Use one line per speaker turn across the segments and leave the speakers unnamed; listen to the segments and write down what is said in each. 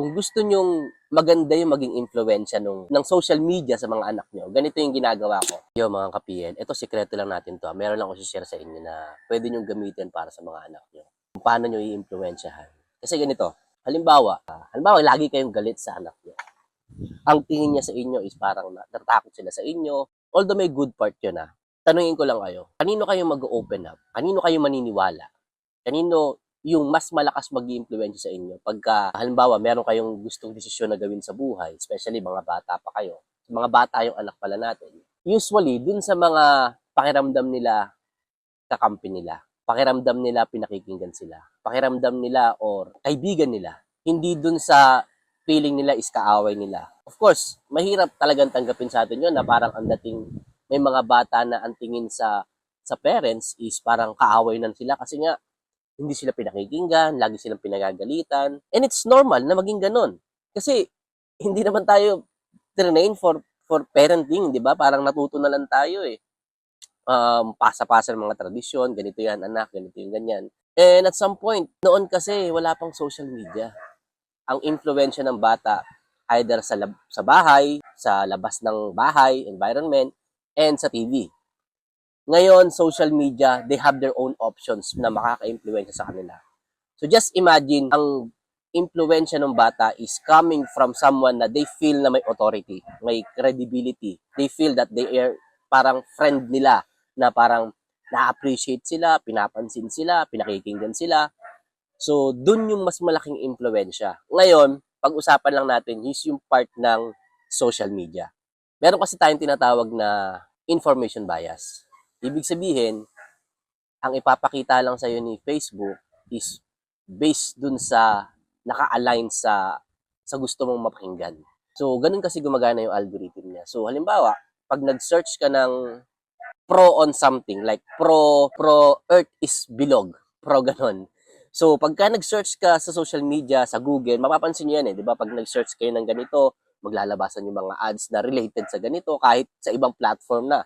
Kung gusto nyong maganda yung maging influensya nung, ng social media sa mga anak nyo, ganito yung ginagawa ko. Yo mga kapiyen, ito sikreto lang natin to. Meron lang ako share sa inyo na pwede nyong gamitin para sa mga anak nyo. Kung paano nyo i-influensyahan. Kasi ganito, halimbawa, halimbawa lagi kayong galit sa anak nyo. Ang tingin niya sa inyo is parang na- natatakot sila sa inyo. Although may good part yun ah. Tanungin ko lang kayo, kanino kayo mag-open up? Kanino kayo maniniwala? Kanino yung mas malakas mag influence sa inyo pagka halimbawa meron kayong gustong desisyon na gawin sa buhay, especially mga bata pa kayo. Mga bata yung anak pala natin. Usually, dun sa mga pakiramdam nila kakampi nila, pakiramdam nila pinakikinggan sila, pakiramdam nila or kaibigan nila, hindi dun sa feeling nila is kaaway nila. Of course, mahirap talagang tanggapin sa atin yun na parang ang dating may mga bata na ang tingin sa sa parents is parang kaaway na sila kasi nga hindi sila pinakikinggan, lagi silang pinagagalitan. And it's normal na maging ganun. Kasi hindi naman tayo train for for parenting, 'di ba? Parang natuto na lang tayo eh. Um, pasa-pasa ng mga tradisyon, ganito yan anak, ganito yung ganyan. And at some point, noon kasi wala pang social media. Ang influensya ng bata either sa lab- sa bahay, sa labas ng bahay, environment, and sa TV. Ngayon, social media, they have their own options na makaka-influensya sa kanila. So just imagine, ang influensya ng bata is coming from someone na they feel na may authority, may credibility. They feel that they are parang friend nila, na parang na-appreciate sila, pinapansin sila, pinakikinggan sila. So, dun yung mas malaking influensya. Ngayon, pag-usapan lang natin is yung part ng social media. Meron kasi tayong tinatawag na information bias. Ibig sabihin, ang ipapakita lang sa'yo ni Facebook is based dun sa naka-align sa sa gusto mong mapakinggan. So, ganun kasi gumagana yung algorithm niya. So, halimbawa, pag nag-search ka ng pro on something, like pro, pro earth is bilog, pro ganon. So, pagka nag-search ka sa social media, sa Google, mapapansin nyo yan eh, di ba? Pag nag-search kayo ng ganito, maglalabasan yung mga ads na related sa ganito, kahit sa ibang platform na.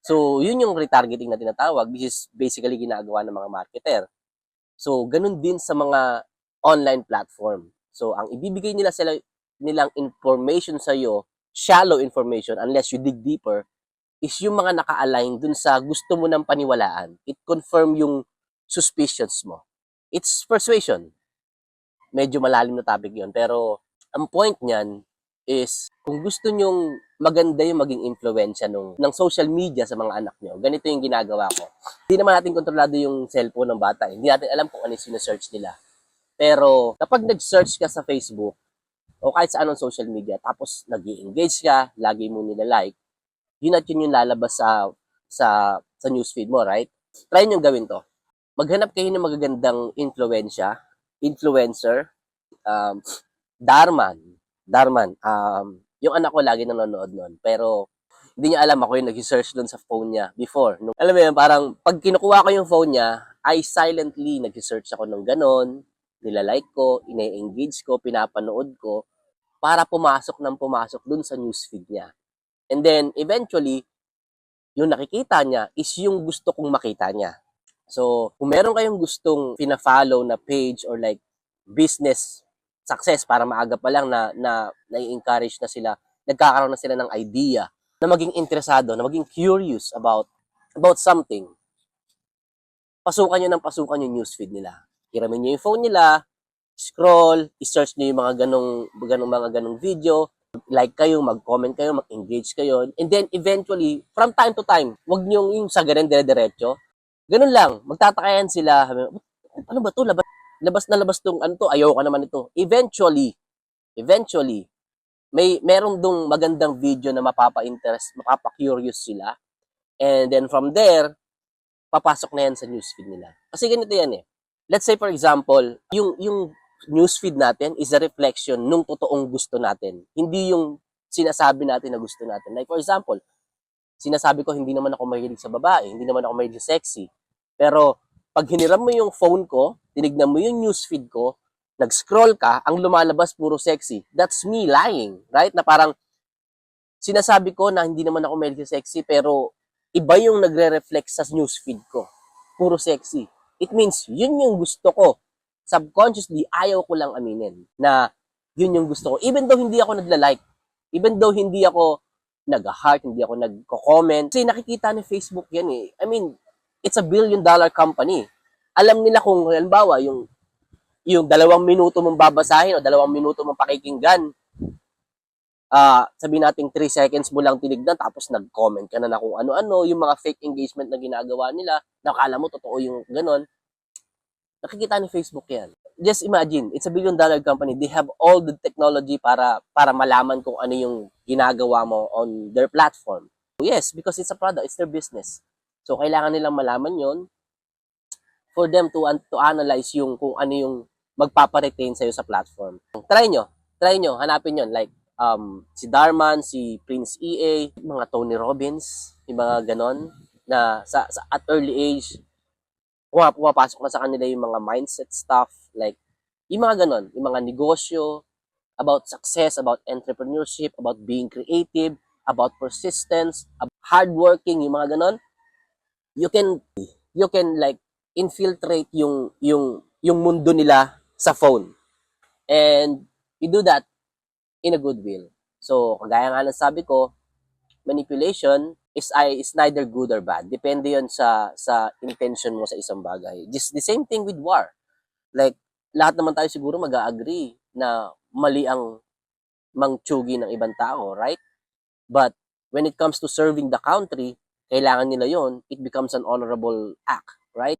So, yun yung retargeting na tinatawag. This is basically ginagawa ng mga marketer. So, ganun din sa mga online platform. So, ang ibibigay nila sila nilang information sa iyo, shallow information unless you dig deeper, is yung mga naka-align dun sa gusto mo ng paniwalaan. It confirm yung suspicions mo. It's persuasion. Medyo malalim na topic yun. Pero, ang point niyan is, kung gusto nyong maganda yung maging influensya nung, ng social media sa mga anak nyo, ganito yung ginagawa ko. Hindi naman natin kontrolado yung cellphone ng bata. eh. Hindi natin alam kung ano yung sinesearch nila. Pero, kapag nag-search ka sa Facebook, o kahit sa anong social media, tapos nag engage ka, lagi mo nila-like, yun at yun yung lalabas sa, sa, sa newsfeed mo, right? Try nyo gawin to. Maghanap kayo ng magagandang influensya, influencer, um, Darman, Darman, um, yung anak ko lagi nanonood nun. Pero, hindi niya alam ako yung nag-search doon sa phone niya before. Nung, alam mo yun, parang pag kinukuha ko yung phone niya, I silently nag-search ako ng ganon, nilalike ko, ine-engage ko, pinapanood ko, para pumasok ng pumasok dun sa newsfeed niya. And then, eventually, yung nakikita niya is yung gusto kong makita niya. So, kung meron kayong gustong pina-follow na page or like business success para maaga pa lang na na nai-encourage na sila, nagkakaroon na sila ng idea, na maging interesado, na maging curious about about something. Pasukan nyo ng pasukan yung newsfeed nila. Hiramin nyo yung phone nila, scroll, i-search nyo yung mga ganong, ganong mga ganong video, like kayo, mag-comment kayo, mag-engage kayo, and then eventually, from time to time, wag nyo yung sa ganun dire-diretso, ganun lang, magtatakayan sila, ano ba to, labas, labas na labas tong ano to, ayaw ka naman ito. Eventually, eventually, may meron dong magandang video na mapapa-interest, mapapa-curious sila. And then from there, papasok na yan sa newsfeed nila. Kasi ganito yan eh. Let's say for example, yung yung newsfeed natin is a reflection nung totoong gusto natin. Hindi yung sinasabi natin na gusto natin. Like for example, sinasabi ko hindi naman ako mahilig sa babae, hindi naman ako mahilig sa sexy. Pero pag hiniram mo yung phone ko, tinignan mo yung newsfeed ko, nag-scroll ka, ang lumalabas puro sexy. That's me lying, right? Na parang sinasabi ko na hindi naman ako sa sexy, pero iba yung nagre-reflect sa newsfeed ko. Puro sexy. It means, yun yung gusto ko. Subconsciously, ayaw ko lang aminin na Yun yung gusto ko. Even though hindi ako nagla-like, even though hindi ako nag-heart, hindi ako nagko-comment. Kasi nakikita ni Facebook yan eh. I mean, it's a billion dollar company. Alam nila kung halimbawa yung yung dalawang minuto mong babasahin o dalawang minuto mong pakikinggan, ah sabi nating 3 seconds mo lang tinignan tapos nag-comment ka na na kung ano-ano, yung mga fake engagement na ginagawa nila, nakala mo totoo yung ganon. Nakikita ni Facebook yan. Just imagine, it's a billion dollar company. They have all the technology para para malaman kung ano yung ginagawa mo on their platform. Yes, because it's a product, it's their business. So kailangan nilang malaman yon for them to to analyze yung kung ano yung magpapa-retain sa'yo sa platform. Try nyo. Try nyo. Hanapin yon Like, um, si Darman, si Prince EA, mga Tony Robbins, yung mga ganon, na sa, sa at early age, puma- pumapasok na sa kanila yung mga mindset stuff, like, yung mga ganon, yung mga negosyo, about success, about entrepreneurship, about being creative, about persistence, about hardworking, yung mga ganon, you can, you can like, infiltrate yung, yung, yung mundo nila sa phone. And you do that in a good will. So, kagaya nga ng sabi ko, manipulation is I is neither good or bad. Depende 'yon sa sa intention mo sa isang bagay. Just the same thing with war. Like lahat naman tayo siguro mag-agree na mali ang mangtsugi ng ibang tao, right? But when it comes to serving the country, kailangan nila 'yon, it becomes an honorable act, right?